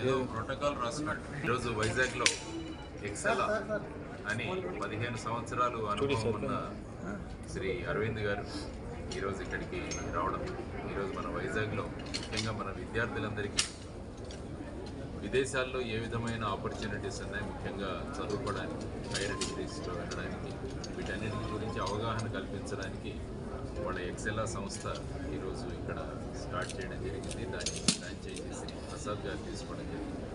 ఏదో ప్రోటోకాల్ రాస్తున్నాడు ఈరోజు వైజాగ్లో ఎక్సెల్ అని పదిహేను సంవత్సరాలు అనుభవం ఉన్న శ్రీ అరవింద్ గారు ఈరోజు ఇక్కడికి రావడం. ఈరోజు మన వైజాగ్లో ముఖ్యంగా మన విద్యార్థులందరికీ విదేశాల్లో ఏ విధమైన ఆపర్చునిటీస్ ఉన్నాయి? ముఖ్యంగా చదువుకోవడానికి హైయర్ డిగ్రీస్లో వెళ్ళడానికి వీటన్నిటి గురించి అవగాహన కల్పించడానికి వాళ్ళ ఎక్సెలా సంస్థ ఈరోజు ఇక్కడ స్టార్ట్ చేయడం జరిగింది. దాన్ని ఫ్రాంచైజీ చేసి ప్రసాద్ గారు తీసుకోవడం జరిగింది.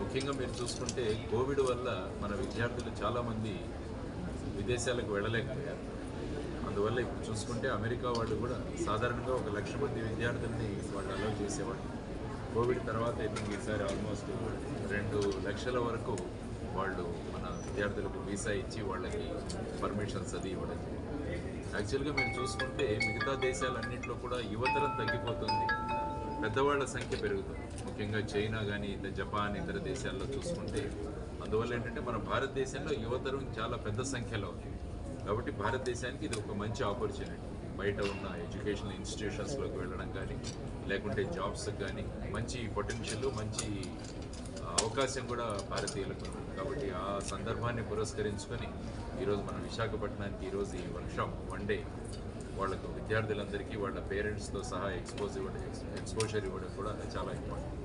ముఖ్యంగా మీరు చూసుకుంటే కోవిడ్ వల్ల మన విద్యార్థులు చాలామంది విదేశాలకు వెళ్ళలేకపోయారు. అందువల్ల ఇప్పుడు చూసుకుంటే అమెరికా వాళ్ళు కూడా సాధారణంగా ఒక లక్ష మంది విద్యార్థుల్ని వాళ్ళు అలౌ చేసేవాళ్ళు. కోవిడ్ తర్వాత అయితే ఈసారి ఆల్మోస్ట్ రెండు లక్షల వరకు వాళ్ళు మన విద్యార్థులకు వీసా ఇచ్చి వాళ్ళకి పర్మిషన్స్ అది ఇవ్వడం జరిగింది. యాక్చువల్గా మీరు చూసుకుంటే మిగతా దేశాలన్నింటిలో కూడా యువతరం తగ్గిపోతుంది. పెద్దవాళ్ళ సంఖ్య పెరుగుతుంది. ముఖ్యంగా చైనా కానీ ఇతర జపాన్ ఇతర దేశాల్లో చూసుకుంటే అందువల్ల ఏంటంటే మన భారతదేశంలో యువతరం చాలా పెద్ద సంఖ్యలో ఉంది. కాబట్టి భారతదేశానికి ఇది ఒక మంచి ఆపర్చునిటీ. బయట ఉన్న ఎడ్యుకేషనల్ ఇన్స్టిట్యూషన్స్లోకి వెళ్ళడం కానీ లేకుంటే జాబ్స్కి కానీ మంచి పొటెన్షియల్ మంచి అవకాశం కూడా భారతీయులకు ఉంది. కాబట్టి ఆ సందర్భాన్ని పురస్కరించుకొని ఈరోజు మన విశాఖపట్నానికి ఈరోజు ఈ వర్క్షాప్ వన్ డే వాళ్ళకు విద్యార్థులందరికీ వాళ్ళ పేరెంట్స్తో సహా ఎక్స్పోజ్ ఇవ్వడం ఎక్స్పోజర్ ఇవ్వడం కూడా చాలా ఇంపార్టెంట్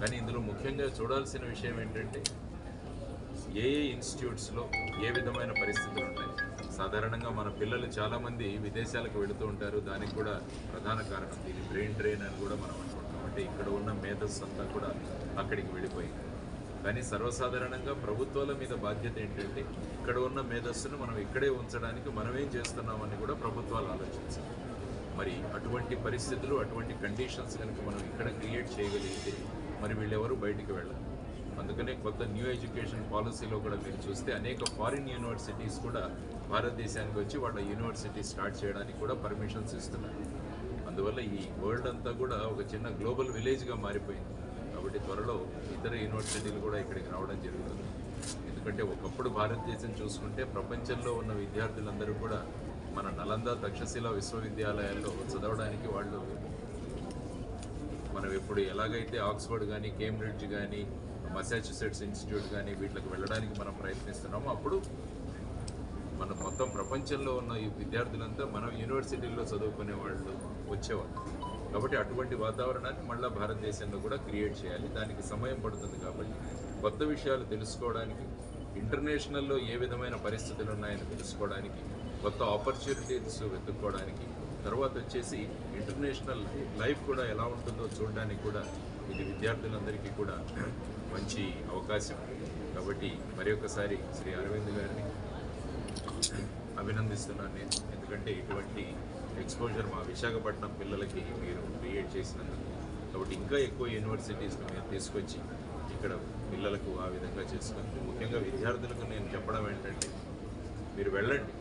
కానీ ఇందులో ముఖ్యంగా చూడాల్సిన విషయం ఏంటంటే ఏ ఏ ఇన్స్టిట్యూట్స్లో ఏ విధమైన పరిస్థితులు ఉంటాయి? సాధారణంగా మన పిల్లలు చాలామంది విదేశాలకు వెళుతూ ఉంటారు. దానికి కూడా ప్రధాన కారణం దీని బ్రెయిన్ డ్రైన్ అని కూడా మనం అనుకుంటాం అంటే ఇక్కడ ఉన్న మేధస్సు అంతా కూడా అక్కడికి వెళ్ళిపోయింది. కానీ సర్వసాధారణంగా ప్రభుత్వాల మీద బాధ్యత ఏంటంటే ఇక్కడ ఉన్న మేధస్సును మనం ఇక్కడే ఉంచడానికి మనం ఏం చేస్తున్నామని కూడా ప్రభుత్వాలు ఆలోచించాలి. మరి అటువంటి పరిస్థితులు అటువంటి కండిషన్స్ కనుక మనం ఇక్కడ క్రియేట్ చేయగలిగితే మరి వీళ్ళెవరు బయటికి వెళ్ళాలి అందుకనే కొత్త న్యూ ఎడ్యుకేషన్ పాలసీలో కూడా మీరు చూస్తే అనేక ఫారిన్ యూనివర్సిటీస్ కూడా భారతదేశానికి వచ్చి వాళ్ళ యూనివర్సిటీ స్టార్ట్ చేయడానికి కూడా పర్మిషన్స్ ఇస్తున్నారు. అందువల్ల ఈ వరల్డ్ అంతా కూడా ఒక చిన్న గ్లోబల్ విలేజ్గా మారిపోయింది. కాబట్టి త్వరలో ఇతర యూనివర్సిటీలు కూడా ఇక్కడికి రావడం జరుగుతుంది. ఎందుకంటే ఒకప్పుడు భారతదేశం చూసుకుంటే ప్రపంచంలో ఉన్న విద్యార్థులందరూ కూడా మన నలంద తక్షశిల విశ్వవిద్యాలయాల్లో చదవడానికి వాళ్ళు మనం ఇప్పుడు ఎలాగైతే ఆక్స్ఫర్డ్ కానీ కేంబ్రిడ్జ్ కానీ మసాచ్యుసెట్స్ ఇన్స్టిట్యూట్ కానీ వీటికి వెళ్ళడానికి మనం ప్రయత్నిస్తున్నామో అప్పుడు మన మొత్తం ప్రపంచంలో ఉన్న ఈ విద్యార్థులంతా మనం యూనివర్సిటీల్లో చదువుకునే వాళ్ళు వచ్చేవాళ్ళు. కాబట్టి అటువంటి వాతావరణాన్ని మళ్ళీ భారతదేశంలో కూడా క్రియేట్ చేయాలి. దానికి సమయం పడుతుంది కాబట్టి కొత్త విషయాలు తెలుసుకోవడానికి ఇంటర్నేషనల్లో ఏ విధమైన పరిస్థితులు ఉన్నాయని తెలుసుకోవడానికి కొత్త ఆపర్చునిటీస్ వెతుక్కోవడానికి తర్వాత వచ్చేసి ఇంటర్నేషనల్ లైఫ్ కూడా ఎలా ఉంటుందో చూడడానికి కూడా ఇది విద్యార్థులందరికీ కూడా మంచి అవకాశం. కాబట్టి మరి ఒకసారి శ్రీ అరవింద్ గారిని అభినందిస్తున్నాను నేను. ఎందుకంటే ఇటువంటి ఎక్స్పోజర్ మా విశాఖపట్నం పిల్లలకి మీరు క్రియేట్ చేసినందుకు కాబట్టి ఇంకా ఎక్కువ యూనివర్సిటీస్ని మీరు తీసుకొచ్చి ఇక్కడ పిల్లలకు ఆ విధంగా చేసుకుని ముఖ్యంగా విద్యార్థులకు నేను చెప్పడం ఏంటంటే మీరు వెళ్ళండి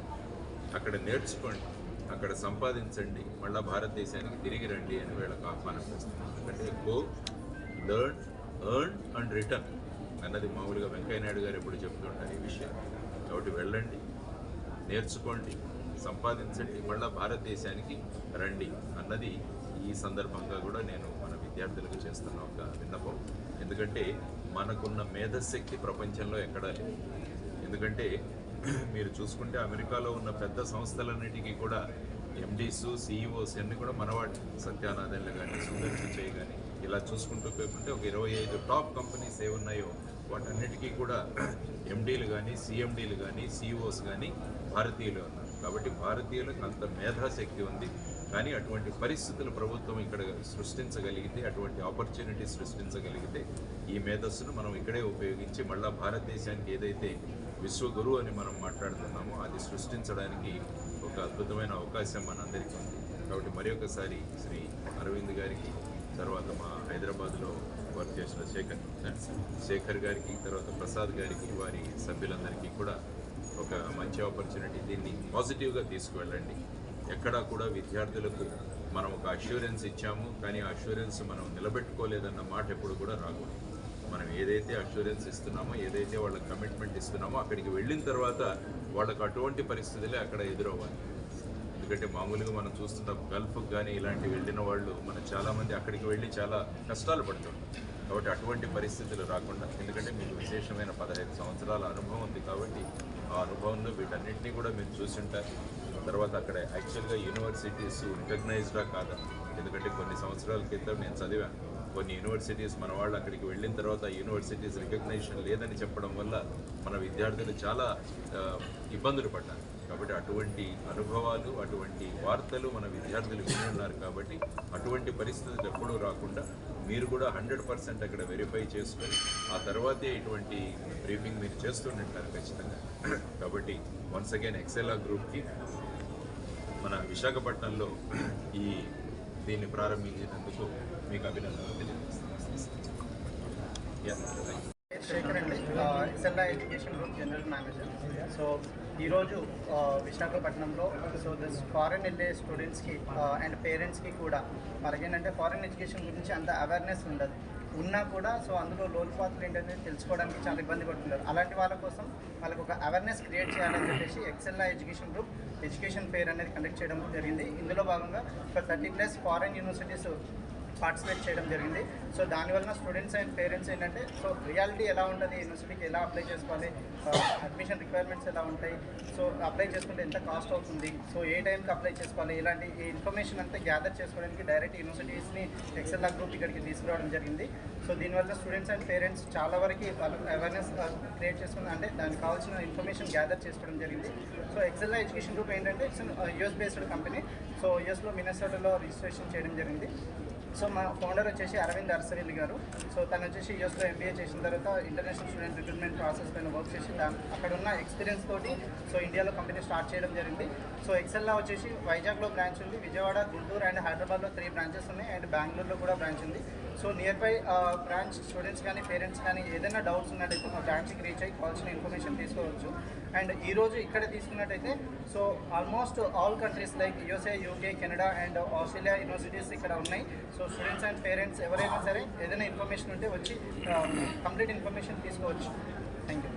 అక్కడ నేర్చుకోండి అక్కడ సంపాదించండి మళ్ళీ భారతదేశానికి తిరిగి రండి అని వీళ్ళకి ఆహ్వానం చేస్తున్నాను ఎందుకంటే go learn earn and return అన్నది మామూలుగా వెంకయ్య నాయుడు గారు ఎప్పుడు చెప్తుంటారు ఈ విషయం. కాబట్టి వెళ్ళండి నేర్చుకోండి సంపాదించండి మళ్ళీ భారతదేశానికి రండి అన్నది ఈ సందర్భంగా కూడా నేను మన విద్యార్థులకు చేస్తున్న ఒక విన్నపం. ఎందుకంటే మనకున్న మేధశక్తి ప్రపంచంలో ఎక్కడా లేదు. ఎందుకంటే మీరు చూసుకుంటే అమెరికాలో ఉన్న పెద్ద సంస్థలన్నిటికీ కూడా ఎండీస్ సిఇఓస్ అన్ని కూడా మనవాడు సత్యానాథన్లు కానీ సుందర్ పిచ్చయ్య కానీ ఇలా చూసుకుంటూ పోకుంటే ఒక ఇరవై ఐదు టాప్ కంపెనీస్ ఏ ఉన్నాయో వాటన్నిటికీ కూడా ఎండీలు కానీ సిఎండీలు కానీ సిఇఓస్ కానీ భారతీయులు ఉన్నారు. కాబట్టి భారతీయులకు అంత మేధాశక్తి ఉంది. కానీ అటువంటి పరిస్థితులు ప్రభుత్వం ఇక్కడ సృష్టించగలిగితే అటువంటి ఆపర్చునిటీ సృష్టించగలిగితే ఈ మేధస్సును మనం ఇక్కడే ఉపయోగించి మళ్ళా భారతదేశానికి ఏదైతే విశ్వగురు అని మనం మాట్లాడుతున్నామో అది సృష్టించడానికి ఒక అద్భుతమైన అవకాశం మనందరికీ ఉంది. కాబట్టి మరి ఒకసారి శ్రీ అరవింద్ గారికి తర్వాత మా హైదరాబాద్లో వర్క్ చేసిన శేఖర్ శేఖర్ గారికి తర్వాత ప్రసాద్ గారికి వారి సభ్యులందరికీ కూడా ఒక మంచి ఆపర్చునిటీ దీన్ని పాజిటివ్గా తీసుకువెళ్ళండి. ఎక్కడా కూడా విద్యార్థులకు మనం ఒక అష్యూరెన్స్ ఇచ్చాము కానీ ఆ అష్యూరెన్స్ మనం నిలబెట్టుకోలేదన్న మాట ఎప్పుడు కూడా రాకూడదు. మనం ఏదైతే అష్యూరెన్స్ ఇస్తున్నామో ఏదైతే వాళ్ళకి కమిట్మెంట్ ఇస్తున్నామో అక్కడికి వెళ్ళిన తర్వాత వాళ్ళకు అటువంటి పరిస్థితులే అక్కడ ఎదురవ్వాలి. ఎందుకంటే మామూలుగా మనం చూస్తుంటాం గల్ఫ్ కానీ ఇలాంటి వెళ్ళిన వాళ్ళు మన చాలామంది అక్కడికి వెళ్ళి చాలా కష్టాలు పడుతుంటాం కాబట్టి అటువంటి పరిస్థితులు రాకుండా ఎందుకంటే మీకు విశేషమైన పదహైదు సంవత్సరాల అనుభవం ఉంది కాబట్టి ఆ అనుభవంలో వీటన్నింటినీ కూడా మీరు చూసింటారు. తర్వాత అక్కడ యాక్చువల్గా యూనివర్సిటీస్ రికగ్నైజ్డా కాదా. ఎందుకంటే కొన్ని సంవత్సరాల క్రితం నేను చదివాను కొన్ని యూనివర్సిటీస్ మన వాళ్ళు అక్కడికి వెళ్ళిన తర్వాత యూనివర్సిటీస్ రికగ్నైజేషన్ లేదని చెప్పడం వల్ల మన విద్యార్థులు చాలా ఇబ్బందులు పడ్డారు. కాబట్టి అటువంటి అనుభవాలు అటువంటి వార్తలు మన విద్యార్థులు విని ఉన్నారు కాబట్టి అటువంటి పరిస్థితులు ఎప్పుడూ రాకుండా మీరు కూడా హండ్రెడ్ పర్సెంట్ అక్కడ వెరిఫై చేసుకొని ఆ తర్వాతే ఇటువంటి బ్రీఫింగ్ మీరు చేస్తుంటారు ఖచ్చితంగా. కాబట్టి వన్స్ అగైన్ ఎక్సెలా గ్రూప్కి మన విశాఖపట్నంలో ఈ దీన్ని ప్రారంభించినందుకు మీకు అభినందనలు తెలియజేస్తున్నాను. SLI education group general manager so ఈరోజు విశాఖపట్నంలో సో దిస్ ఫారెన్ వెళ్ళే స్టూడెంట్స్కి అండ్ పేరెంట్స్కి కూడా వాళ్ళకేంటంటే ఫారెన్ ఎడ్యుకేషన్ గురించి అంత అవేర్నెస్ ఉండదు. ఉన్నా కూడా సో అందులో లోటుపాత్రలు ఏంటంటే తెలుసుకోవడానికి చాలా ఇబ్బంది పడుతున్నారు. అలాంటి వాళ్ళ కోసం వాళ్ళకి ఒక అవేర్నెస్ క్రియేట్ చేయాలని చెప్పేసి ఎక్సెల్లా ఎడ్యుకేషన్ గ్రూప్ ఎడ్యుకేషన్ ఫేర్ అనేది కండక్ట్ చేయడం జరిగింది. ఇందులో భాగంగా ఒక thirty plus foreign universities participate చేయడం జరిగింది. సో దానివల్ల స్టూడెంట్స్ అండ్ పేరెంట్స్ ఏంటంటే సో రియాలిటీ ఎలా ఉంటుంది యూనివర్సిటీకి ఎలా అప్లై చేసుకోవాలి అడ్మిషన్ రిక్వైర్మెంట్స్ ఎలా ఉంటాయి సో అప్లై చేసుకుంటే ఎంత కాస్ట్ అవుతుంది సో ఏ టైంకి అప్లై చేసుకోవాలి ఇలాంటి ఈ ఇన్ఫర్మేషన్ అంతా గ్యాదర్ చేసుకోవడానికి డైరెక్ట్ యూనివర్సిటీస్ని ఎక్సెల్ గ్రూప్ ఇక్కడికి తీసుకురావడం జరిగింది. సో దీనివల్ల స్టూడెంట్స్ అండ్ పేరెంట్స్ చాలా వరకు వాళ్ళకి అవేర్నెస్ క్రియేట్ చేసుకుని అంటే దానికి కావాల్సిన ఇన్ఫర్మేషన్ గ్యాదర్ చేసుకోవడం జరిగింది. సో ఎక్సెల్ ఎడ్యుకేషన్ గ్రూప్ ఏంటంటే it's US based company. So యూఎస్లో మినసోటాలో రిజిస్ట్రేషన్ చేయడం జరిగింది. సో మా ఫౌండర్ వచ్చేసి అరవింద్ అరసవిల్లి గారు. సో తను వచ్చేసి యూఎస్లో ఎంబీఏ చేసిన తర్వాత ఇంటర్నేషనల్ స్టూడెంట్ రిక్రూట్మెంట్ ప్రాసెస్ పైన వర్క్ చేసి అక్కడ ఉన్న ఎక్స్పీరియన్స్ తోటి సో ఇండియాలో కంపెనీ స్టార్ట్ చేయడం జరిగింది. సో ఎక్సెల్లా వచ్చేసి వైజాగ్లో బ్రాంచ్ ఉంది విజయవాడ గుంటూరు అండ్ హైదరాబాద్లో త్రీ బ్రాంచెస్ ఉన్నాయి అండ్ బెంగళూరులో కూడా బ్రాంచ్ ఉంది. So nearby branch students కానీ పేరెంట్స్ కానీ ఏదైనా డౌట్స్ ఉన్నట్టయితే మా బ్రాంచ్కి రీచ్ అయ్యి కావాల్సిన ఇన్ఫర్మేషన్ తీసుకోవచ్చు. అండ్ ఈరోజు ఇక్కడ తీసుకున్నట్టయితే so almost all countries like USA UK Canada and Australia universities ఇక్కడ ఉన్నాయి. సో స్టూడెంట్స్ అండ్ పేరెంట్స్ ఎవరైనా సరే ఏదైనా ఇన్ఫర్మేషన్ ఉంటే వచ్చి కంప్లీట్ ఇన్ఫర్మేషన్ తీసుకోవచ్చు. Thank you